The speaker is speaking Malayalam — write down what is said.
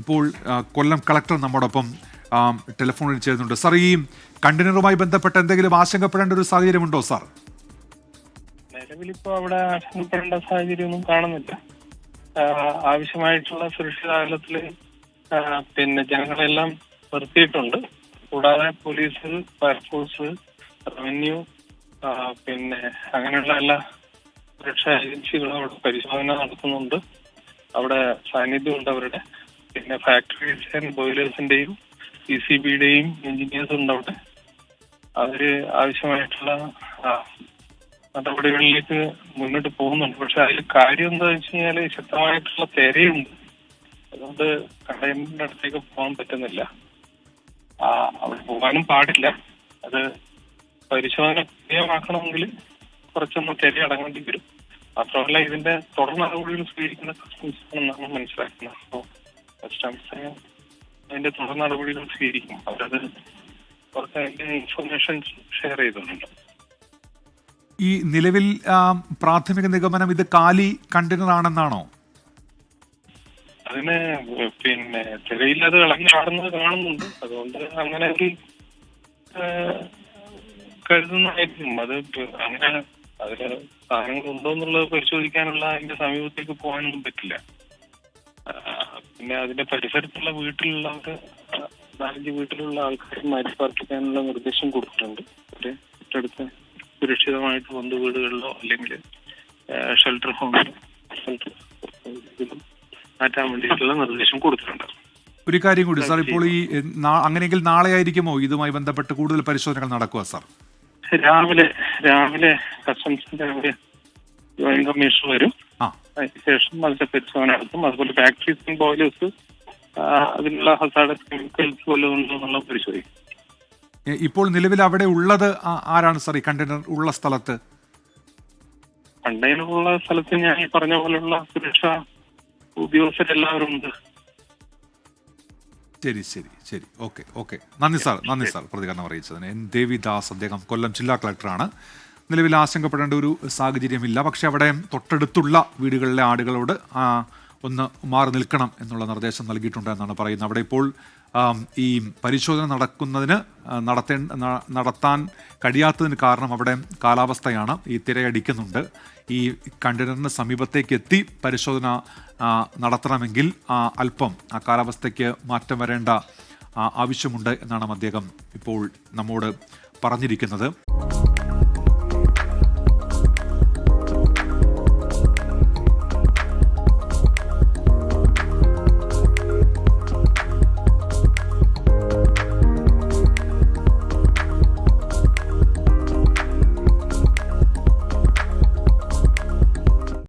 ഇപ്പോൾ കൊല്ലം കളക്ടർ നമ്മോടൊപ്പം ടെലിഫോണിൽ ചേരുന്നുണ്ട്. സാർ ഈ കണ്ടെയ്നറുമായി ബന്ധപ്പെട്ട എന്തെങ്കിലും ആശങ്കപ്പെടേണ്ട ഒരു സാഹചര്യമുണ്ടോ സാർ? നിലവിലിപ്പോ അവിടെ ആശങ്കപ്പെടേണ്ട സാഹചര്യമൊന്നും കാണുന്നില്ല. ആവശ്യമായിട്ടുള്ള സുരക്ഷിത അകലത്തിൽ പിന്നെ ജനങ്ങളെല്ലാം നിർത്തിയിട്ടുണ്ട്. കൂടാതെ പോലീസ് ഫയർഫോഴ്സ് റവന്യൂ പിന്നെ അങ്ങനെയുള്ള എല്ലാ സുരക്ഷാ ഏജൻസികളും അവിടെ പരിശോധന നടത്തുന്നുണ്ട്. അവിടെ സാന്നിധ്യമുണ്ട് അവരുടെ. പിന്നെ ഫാക്ടറീസ് ആൻഡ് ബോയിലേഴ്സിന്റെയും പി സി ബിയുടെയും എഞ്ചിനീയേഴ്സ് ഉണ്ട് അവിടെ. അവർ ആവശ്യമായിട്ടുള്ള നടപടികളിലേക്ക് മുന്നോട്ട് പോകുന്നുണ്ട്. പക്ഷെ അതിൽ കാര്യം എന്താ വെച്ച് കഴിഞ്ഞാൽ ശക്തമായിട്ടുള്ള തിരയുണ്ട്. അതുകൊണ്ട് കണ്ടെയ്ൻമെന്റിന്റെ അടുത്തേക്ക് പോകാൻ പറ്റുന്നില്ല. അവിടെ പോകാനും പാടില്ല. അത് പരിശോധന വിധേയമാക്കണമെങ്കിൽ കുറച്ചൊന്ന് തിര അടങ്ങേണ്ടി വരും. മാത്രമല്ല ഇതിന്റെ തുടർ നടപടികൾ സ്വീകരിക്കുന്ന കസ്റ്റംസ് ആണെന്നാണ് മനസ്സിലാക്കുന്നത്. അപ്പോൾ കസ്റ്റംസ് അതിന്റെ തുടർ നടപടികൾ സ്വീകരിക്കും. അവരത് കുറച്ച് അതിന്റെ ഇൻഫർമേഷൻ ഷെയർ ചെയ്തിട്ടുണ്ട് ഈ നിലവിൽ പ്രാഥമിക നിഗമനം ഇത് കാലി കണ്ടെയ്നർ ആണെന്നാണോ അതിന് പിന്നെ തിരയിൽ അത് ഇളഞ്ഞാടുന്നത് കാണുന്നുണ്ട്. അതുകൊണ്ട് അങ്ങനെ ഒരു കരുതുന്നതായിരിക്കും. അത് അങ്ങനെ അതിന് സാധനങ്ങൾ ഉണ്ടോ എന്നുള്ളത് പരിശോധിക്കാനുള്ള അതിന്റെ സമീപത്തേക്ക് പോകാനൊന്നും പറ്റില്ല. പിന്നെ അതിന്റെ പരിസരത്തുള്ള വീട്ടിലുള്ള നാലഞ്ച് വീട്ടിലുള്ള ആൾക്കാർ മാറ്റി പാർപ്പിക്കാനുള്ള നിർദ്ദേശം കൊടുത്തിട്ടുണ്ട്. അവർ തൊട്ടടുത്ത് സുരക്ഷിതമായിട്ട് ബന്ധു വീടുകളിലോ അല്ലെങ്കിൽ ഷെൽട്ടർ ഹോമിലോ ഷെൽട്ടർ മാറ്റാൻ വേണ്ടിയിട്ടുള്ള നിർദ്ദേശം കൊടുത്തിട്ടുണ്ട്. ഒരു കാര്യം കൂടി സാർ ഇപ്പോൾ ഈ അങ്ങനെയെങ്കിൽ നാളെ ആയിരിക്കുമോ ഇതുമായി ബന്ധപ്പെട്ട് കൂടുതൽ പരിശോധനകൾ നടക്കുക സാർ? രാവിലെ രാവിലെ കസ്റ്റംസിന്റെ ഒരു ജോയിന്റ് കമ്മീഷൻ വരും. ആ അതിനുശേഷം അതിന്റെ പരിശോധന നടത്തും അതുപോലെ ഫാക്ടറീസ് ബോയിലേഴ്സ് അതിനുള്ള ഹസാഡസ് കെമിക്കൽസ് പോലെ ഉണ്ടോ എന്നുള്ളത് പരിശോധിക്കും ഇപ്പോൾ നിലവിൽ അവിടെ ഉള്ളത് ആരാണ് സാർ ഈ കണ്ടെയ്നർ ഉള്ള സ്ഥലത്ത്? കണ്ടെയ്നർ ഉള്ള സ്ഥലത്ത് ഞാൻ ഈ പറഞ്ഞ പോലുള്ള സുരക്ഷാ ഉദ്യോഗസ്ഥരെല്ലാവരും ഉണ്ട് ശരി ശരി ശരി. Okay okay. നന്ദി സാർ നന്ദി സാർ പ്രതികരണം അറിയിച്ചതിന്. എൻ. ദേവിദാസ് അദ്ദേഹം കൊല്ലം ജില്ലാ കളക്ടറാണ്. നിലവിൽ ആശങ്കപ്പെടേണ്ട ഒരു സാഹചര്യമില്ല. പക്ഷെ അവിടെ തൊട്ടടുത്തുള്ള വീടുകളിലെ ആടുകളോട് ഒന്ന് മാറി നിൽക്കണം എന്നുള്ള നിർദ്ദേശം നൽകിയിട്ടുണ്ട് എന്നാണ് പറയുന്നത്. അവിടെ ഇപ്പോൾ ഈ പരിശോധന നടക്കുന്നതിന് നടത്തേ നടത്താൻ കഴിയാത്തതിന് കാരണം അവിടെ കാലാവസ്ഥയാണ് ഈ തിരയടിക്കുന്നുണ്ട്. ഈ കണ്ടെയ്നറിന് സമീപത്തേക്ക് എത്തി പരിശോധന നടത്തണമെങ്കിൽ അല്പം ആ കാലാവസ്ഥയ്ക്ക് മാറ്റം വരേണ്ട ആവശ്യമുണ്ട് എന്നാണ് അദ്ദേഹം ഇപ്പോൾ നമ്മോട് പറഞ്ഞിരിക്കുന്നത്.